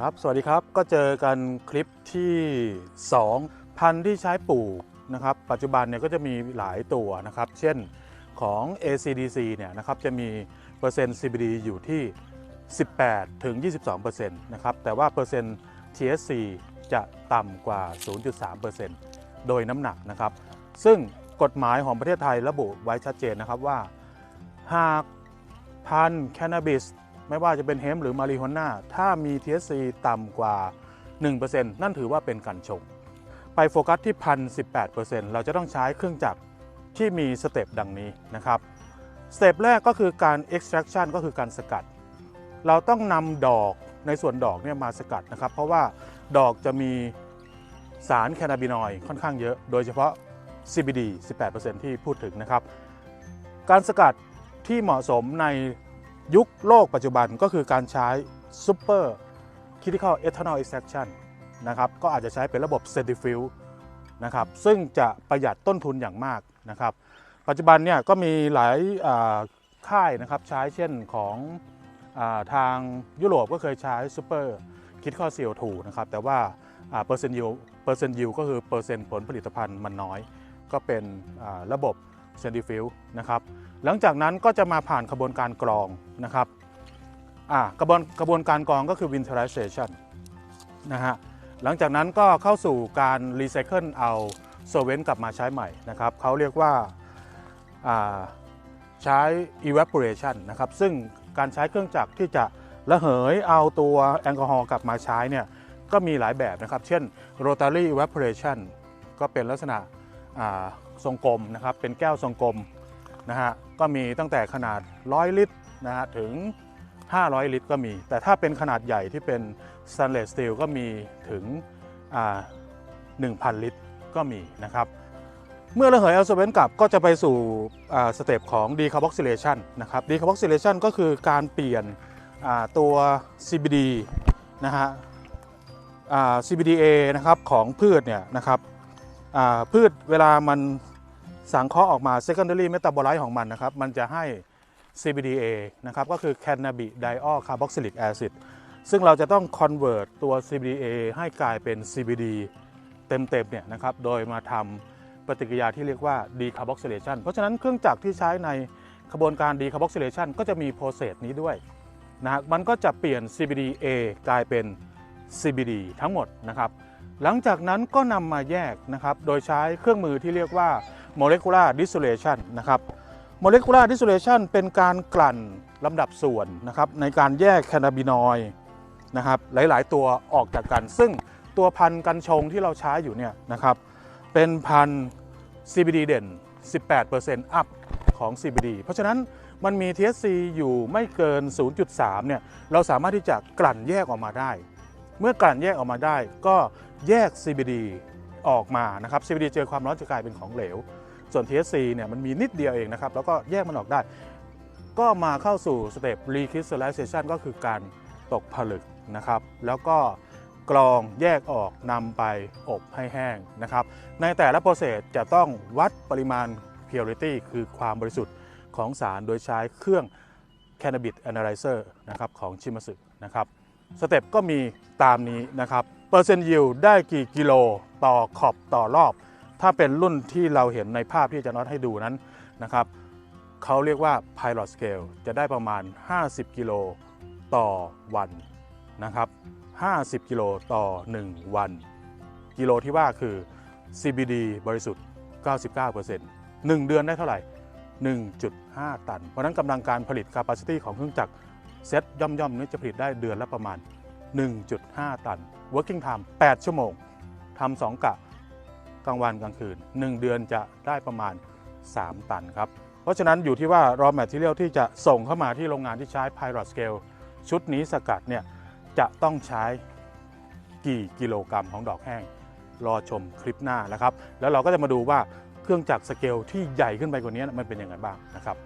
ครับ สวัสดีครับ ก็เจอกันคลิปที่ 2 พันธุ์ที่ใช้ปลูกนะครับ ปัจจุบันเนี่ยก็จะมีหลายตัวนะครับ เช่นของ ACDC เนี่ยนะครับ จะมีเปอร์เซ็นต์ CBD อยู่ที่ 18ถึง22%นะครับ แต่ว่าเปอร์เซ็นต์ THC จะต่ำกว่า 0.3%โดยน้ำหนักนะครับ ซึ่งกฎหมายของประเทศไทยระบุไว้ชัดเจนนะครับว่า หากพันธุ์แคนาบิส ไม่ว่าจะเป็นเฮมหรือมาริฮวน่าถ้ามี THC ต่ำกว่า 1%นั่นถือว่าเป็นกัญชง ไปโฟกัสที่พัน18%เราจะต้องใช้เครื่องจักรที่มีสเต็ปดังนี้นะครับสเต็ปแรกก็คือการ extraction ก็คือการสกัด เราต้องนำดอกในส่วนดอกเนี่ยมาสกัดนะครับ เพราะว่าดอกจะมีสารแคนาบินอยด์ค่อนข้างเยอะ โดยเฉพาะ CBD 18%ที่พูดถึงนะครับ การสกัดที่เหมาะสมใน ยุคโลกปัจจุบันก็คือการใช้ Super Critical Ethanol Extraction นะครับก็อาจจะใช้เป็นระบบ Centrifuge นะครับซึ่งจะประหยัดต้นทุนอย่างมากนะครับปัจจุบันเนี่ยก็มีหลายค่ายนะครับใช้เช่นของอาทางยุโรปก็เคยใช้ Super Critical CO2 นะครับแต่ว่าเปอร์เซ็นต์ยิวเปอร์เซ็นต์ยิวก็คือเปอร์เซ็นต์ผลผลิตภัณฑ์มันน้อย ก็เป็นระบบ Centrifuge นะครับ หลังจากนั้นก็จะมาผ่านกระบวนการกรองนะครับกระบวนกระบวนการกรองก็คือ winterization นะฮะหลังจากนั้นก็เข้าสู่การรีไซเคิลเอาโซเวนต์กลับมาใช้ใหม่นะครับเขาเรียกว่าาใช้ evaporation นะครับซึ่งการใช้เครื่องจักรที่จะระเหยเอาตัวแอลกอฮอล์กลับมาใช้เนี่ยก็มีหลายแบบนะครับ เช่น rotary evaporation ก็เป็นลักษณะทรงกลมนะครับเป็นแก้วทรงกลม นะฮะก็มีตั้งแต่ขนาด 100 ลิตรนะฮะถึง 500 ลิตรก็มี แต่ถ้าเป็นขนาดใหญ่ที่เป็น stainless steel ก็มีถึงอ่า1,000 ลิตรก็มีนะครับ เมื่อระเหยเอาโซเวนกลับก็จะไปสู่สเต็ปของ decarboxylation นะครับ decarboxylation ก็คือการเปลี่ยนตัว CBD นะฮะ CBDA นะครับของพืชเนี่ยนะครับพืชเวลามัน สังเคราะห์ออกมา secondary metabolite ของมันนะครับ มันจะให้ CBDA นะครับ ก็คือ cannabidiol carboxylic acid ซึ่งเราจะต้อง convert ตัว CBDA ให้กลายเป็น CBD เต็มๆเนี่ยนะครับ โดยมาทำปฏิกิริยาที่เรียกว่า decarboxylation เพราะฉะนั้นเครื่องจักรที่ใช้ในกระบวนการ decarboxylation ก็จะมี process นี้ด้วยนะมันก็จะเปลี่ยน CBDA กลายเป็น CBD ทั้งหมดนะครับ หลังจากนั้นก็นำมาแยกนะครับ โดยใช้เครื่องมือที่เรียกว่า molecular distillation นะครับ molecular distillation เป็นการกลั่นลำดับส่วนนะครับในการแยกแคนาบินอยด์นะครับหลายๆ ตัวออกจากกัน ซึ่งตัวพันธุ์กัญชงที่เราใช้อยู่เนี่ยนะครับเป็นพันธุ์ CBD เด่น 18% up ของ CBD เพราะฉะนั้นมันมี THC อยู่ไม่เกิน 0.3 เนี่ย เราสามารถที่จะกลั่นแยกออกมาได้ เมื่อกลั่นแยกออกมาได้ ก็แยก CBD ออกมานะครับ CBD เจอความร้อนจะกลายเป็นของเหลว ส่วน THC เนี่ยมันมีนิดเดียวเองนะครับ แล้วก็แยกมันออกได้ ก็มาเข้าสู่สเต็ป recrystallization ก็คือการตกผลึกนะครับ แล้วก็กรองแยกออกนำไปอบให้แห้งนะครับ ในแต่ละโปรเซสจะต้องวัดปริมาณ purity คือความบริสุทธิ์ของสารโดยใช้เครื่อง cannabis analyzer นะครับของชิมาสึนะครับสเต็ปก็มีตามนี้นะครับเปอร์เซ็นต์ยิวได้กี่กิโลต่อขอบต่อรอบ ถ้าเป็นรุ่นที่เราเห็นในภาพที่จะน็อตให้ดูนั้นนะครับเขาเรียกว่า pilot scale จะได้ประมาณ 50 กิโลต่อวันนะครับ 50 กิโลต่อ 1 วัน กิโลที่ว่าคือ CBD บริสุทธิ์ 99% 1 เดือนได้เท่าไหร่ 1.5 ตัน เพราะนั้นกำลังการผลิต capacity ของเครื่องจักรเซตย่อมๆนี้จะผลิตได้เดือนละประมาณ 1.5 ตัน working time 8 ชั่วโมงทำสองกะ กลางวันกลางคืน 1 เดือนจะได้ประมาณ 3 ตันครับ เพราะฉะนั้นอยู่ที่ว่า raw material ที่จะส่งเข้ามาที่โรงงานที่ใช้ pilot scale ชุดนี้สกัดเนี่ยจะต้องใช้กี่กิโลกรัมของดอกแห้ง รอชมคลิปหน้านะครับ แล้วเราก็จะมาดูว่าเครื่องจักรสเกลที่ใหญ่ขึ้นไปกว่านี้มันเป็นยังไงบ้างนะครับ